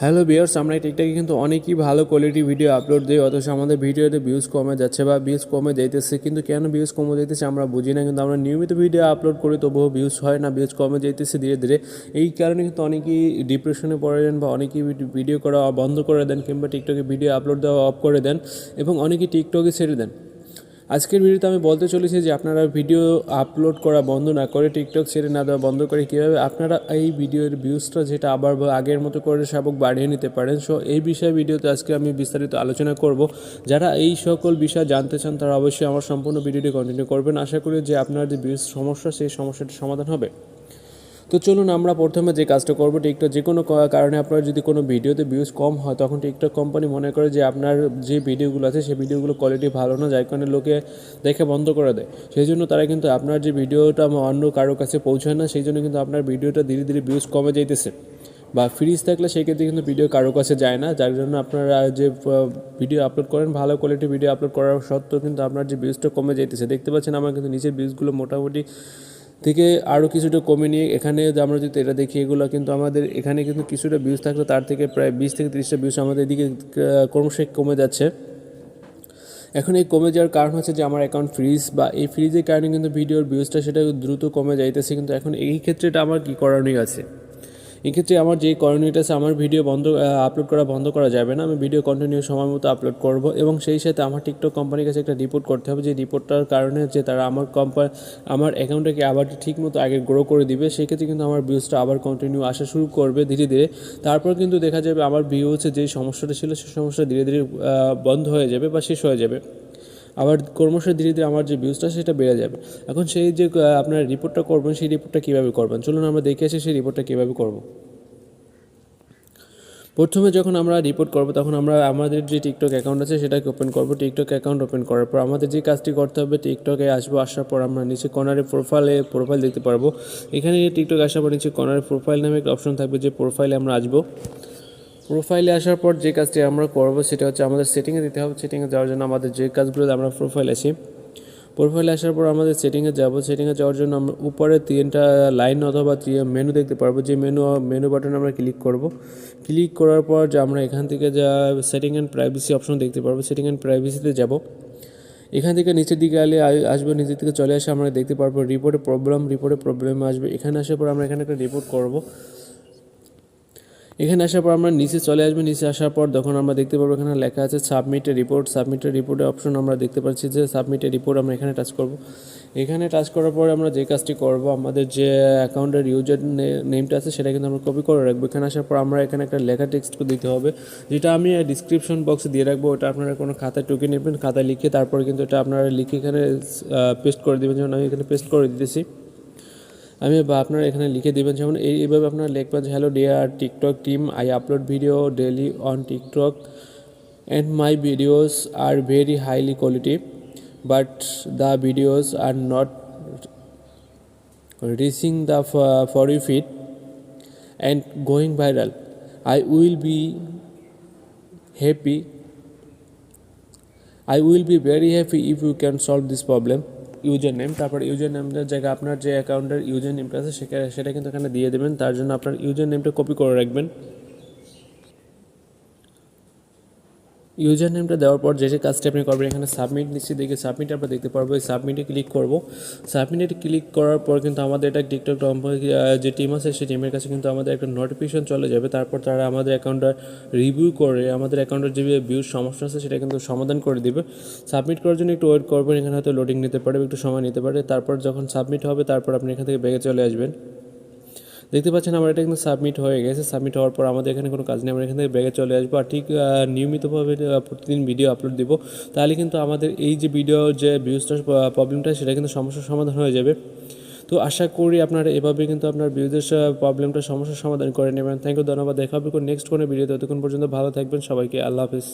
Hello বিয়ার্স আমরা টিকটকে কিন্তু অনেকই ভালো কোয়ালিটি ভিডিও আপলোড দিই, অথচ আমাদের ভিডিওতে ভিউজ কমে যাচ্ছে বা ভিউজ কমে যাইতেছে, কিন্তু কেন ভিউজ কমে যাইতেছে আমরা বুঝি না, কিন্তু আমরা নিয়মিত ভিডিও আপলোড করি, তবুও ভিউজ হয় না ভিউজ কমে যাইতেছে ধীরে ধীরে। এই কারণে কিন্তু অনেকেই ডিপ্রেশনে পড়ে যান বা অনেকেই ভিডিও করা বন্ধ করে দেন কিংবা টিকটকে ভিডিও আপলোড দেওয়া অফ করে দেন, এবং অনেকেই টিকটকে ছেড়ে দেন। আজকের ভিডিওতে আমি বলতে চলেছি যে আপনারা ভিডিও আপলোড করা বন্ধ না করে টিকটক ছেড়ে না দেওয়া বন্ধ করে কীভাবে আপনারা এই ভিডিওর ভিউজটা যেটা আবার আগের মতো করে সাবক বাড়িয়ে নিতে পারেন। সো এই বিষয়ে ভিডিওতে আজকে আমি বিস্তারিত আলোচনা করব। যারা এই সকল বিষয় জানতে চান, তারা অবশ্যই আমার সম্পূর্ণ ভিডিওটি কন্টিনিউ করবেন। আশা করি যে আপনার যে ভিউজ সমস্যা, সেই সমস্যাটি সমাধান হবে। তো চলুন আমরা প্রথমে যে কাজটা করব টিকটক যে কোনো কারণে আপনার যদি কোনো ভিডিওতে ভিউজ কম হয়, তখন টিকটক কোম্পানি মনে করে যে আপনার যে ভিডিওগুলো আছে, সেই ভিডিওগুলো কোয়ালিটি ভালো না, যার কারণে লোকে দেখে বন্ধ করে দেয়। সেই জন্য তারা কিন্তু আপনার যে ভিডিওটা অন্য কারোর কাছে পৌঁছায় না, সেই জন্য কিন্তু আপনার ভিডিওটা ধীরে ধীরে ভিউজ কমে যাইতেছে। বা ফ্রিজ থাকলে সেই ক্ষেত্রে কিন্তু ভিডিও কারও কাছে যায় না, যার জন্য আপনারা যে ভিডিও আপলোড করেন, ভালো কোয়ালিটি ভিডিও আপলোড করার সত্ত্বেও কিন্তু আপনার যে ভিউজটা কমে যাইতেছে। দেখতে পাচ্ছেন আমার কিন্তু নিচের ভিউজগুলো মোটামুটি থেকে আরও কিছুটা কমে নিয়ে এখানে আমরা যদি এটা দেখি, এগুলো কিন্তু আমাদের এখানে কিন্তু কিছুটা ভিউজ থাকলে, তার থেকে প্রায় বিশ থেকে তিরিশটা ভিউজ আমাদের এদিকে ক্রমশই কমে যাচ্ছে। এখন এই কমে যাওয়ার কারণ হচ্ছে যে আমার অ্যাকাউন্ট ফ্রিজ বা এই ফ্রিজের কারণে কিন্তু ভিডিওর ভিউজটা সেটা দ্রুত কমে যাইতেছে, কিন্তু এখন এই ক্ষেত্রে এটা আমার কী করণীয় আছে? এক্ষেত্রে আমার যে করণীয়টা আছে, আমার ভিডিও বন্ধ আপলোড করা বন্ধ করা যাবে না। আমি ভিডিও কন্টিনিউ সময় মতো আপলোড করব এবং সেই সাথে আমার টিকটক কোম্পানির কাছে একটা রিপোর্ট করতে হবে। যে রিপোর্টটার কারণে যে তারা আমার কোম্পানি আমার অ্যাকাউন্টটাকে আবার ঠিক মতো আগে গ্রো করে দিবে, সেক্ষেত্রে কিন্তু আমার ভিউজটা আবার কন্টিনিউ আসা শুরু করবে ধীরে ধীরে। তারপর কিন্তু দেখা যাবে আমার ভিউজে যে সমস্যাটা ছিল সেই সমস্যা ধীরে ধীরে বন্ধ হয়ে যাবে বা শেষ হয়ে যাবে। আবার ক্রমশ ধীরে ধীরে আমার যে ভিউজটা সেটা বেড়ে যাবে। এখন সেই যে আপনার রিপোর্টটা করবেন, সেই রিপোর্টটা কীভাবে করবেন? চলুন আমরা দেখে আসি সেই রিপোর্টটা কীভাবে করব। প্রথমে যখন আমরা রিপোর্ট করব, তখন আমরা আমাদের যে টিকটক অ্যাকাউন্ট আছে, সেটাকে ওপেন করব। টিকটক অ্যাকাউন্ট ওপেন করার পর আমাদের যে কাজটি করতে হবে টিকটকে আসব, আসার পর আমরা নিচে কর্নারে প্রোফাইলে প্রোফাইল দেখতে পারব। এখানে টিকটক আসার পর নিচে কর্নারে প্রোফাইল নামে একটা অপশন থাকবে, যে প্রোফাইলে আমরা আসব। প্রোফাইলে আসার পর যে কাজটি আমরা করব সেটা হচ্ছে আমাদের সেটিংয়ে দিতে হবে। সেটিংয়ে যাওয়ার জন্য আমাদের যে কাজগুলো আমরা প্রোফাইল আছি প্রোফাইলে আসার পর আমাদের সেটিংয়ে যাব। সেটিংয়ে যাওয়ার জন্য আমরা উপরে তিনটা লাইন অথবা মেনু দেখতে পারব। যে মেনু মেনু বাটনে আমরা ক্লিক করব। ক্লিক করার পর যে আমরা এখান থেকে যা সেটিং অ্যান্ড প্রাইভেসি অপশন দেখতে পারব সেটিং অ্যান্ড প্রাইভেসিতে যাব। এখান থেকে নিচের দিকে আলে আসবে, নিচের দিকে চলে আসে আমরা দেখতে পারব। রিপোর্টে প্রবলেম রিপোর্টে প্রবলেম আসবে। এখানে আসার পর আমরা এখানে একটা রিপোর্ট করব। এখানে আসার পর আমরা নিচে চলে আসবে, নিচে আসার পর তখন আমরা দেখতে পারব এখানে লেখা আছে সাবমিট রিপোর্ট সাবমিটের রিপোর্টের অপশন আমরা দেখতে পাচ্ছি যে সাবমিটের রিপোর্ট আমরা এখানে টাচ করব। এখানে টাচ করার পরে আমরা যে কাজটি করব, আমাদের যে অ্যাকাউন্টের ইউজার নেমটা আছে সেটা কিন্তু আমরা কপি করে রাখব। এখানে আসার পর আমরা এখানে একটা লেখা টেক্সট দিতে হবে, যেটা আমি ডিসক্রিপশন বক্সে দিয়ে রাখব। ওটা আপনারা কোনো খাতায় টুকে নেবেন, খাতায় লিখে তারপরে কিন্তু এটা আপনারা লিখে এখানে পেস্ট করে দেবেন। যেমন আমি এখানে পেস্ট করে দিতেছি। আমি বা আপনারা এখানে লিখে দেবেন, যেমন এই, এইভাবে আপনারা লিখবেন hello dear TikTok team I upload video daily on TikTok and my videos are very highly quality but the videos are not reaching the for you feed and going viral I will be happy I will be very happy if you can solve this problem user name তারপর user নেমটার জায়গায় আপনার যে অ্যাকাউন্টের user নেমটা আছে সেটা সেটা কিন্তু এখানে দিয়ে দেবেন। তার জন্য আপনার ইউজার নেমটা কপি করে রাখবেন। ইউজার নেমটা দেওয়ার পর যে যে কাজটা আপনি করবেন, এখানে সাবমিট নিচে দেখে সাবমিট আমরা দেখতে পারব। এই সাবমিটে ক্লিক করব। সাবমিটে ক্লিক করার পর কিন্তু আমাদের এটা টিকটক যে টিম আছে সেই টিমের কাছে কিন্তু আমাদের একটা নোটিফিকেশন চলে যাবে। তারপর তারা আমাদের অ্যাকাউন্টটা রিভিউ করে, আমাদের অ্যাকাউন্টের যে ভিউর সমস্যা আছে সেটা কিন্তু সমাধান করে দিবে। সাবমিট করার জন্য একটু ওয়েট করবেন, এখানে হয়তো লোডিং নিতে পারে একটু সময় নিতে পারে। তারপর যখন সাবমিট হবে, তারপর আপনি এখান থেকে বেগে চলে আসবেন। দেখতে পাচ্ছেন আমার এটা কিন্তু সাবমিট হয়ে গেছে। সাবমিট হওয়ার পর আমাদের এখানে কোনো কাজ নেই। আমরা এখান থেকে ব্যাগে চলে আসব আর ঠিক নিয়মিতভাবে প্রতিদিন ভিডিও আপলোড দিব। তাহলে কিন্তু আমাদের এই যে ভিডিও যে ভিউজটার প্রবলেমটা সেটা কিন্তু সমস্যার সমাধান হয়ে যাবে। তো আশা করি আপনারা এভাবে কিন্তু আপনার ভিউজের প্রবলেমটা সমস্যার সমাধান করে নেবেন। থ্যাংক ইউ ধন্যবাদ। দেখা হবে নেক্সট কোনো ভিডিও ততক্ষণ পর্যন্ত ভালো থাকবেন সবাইকে। আল্লাহ হাফিজ।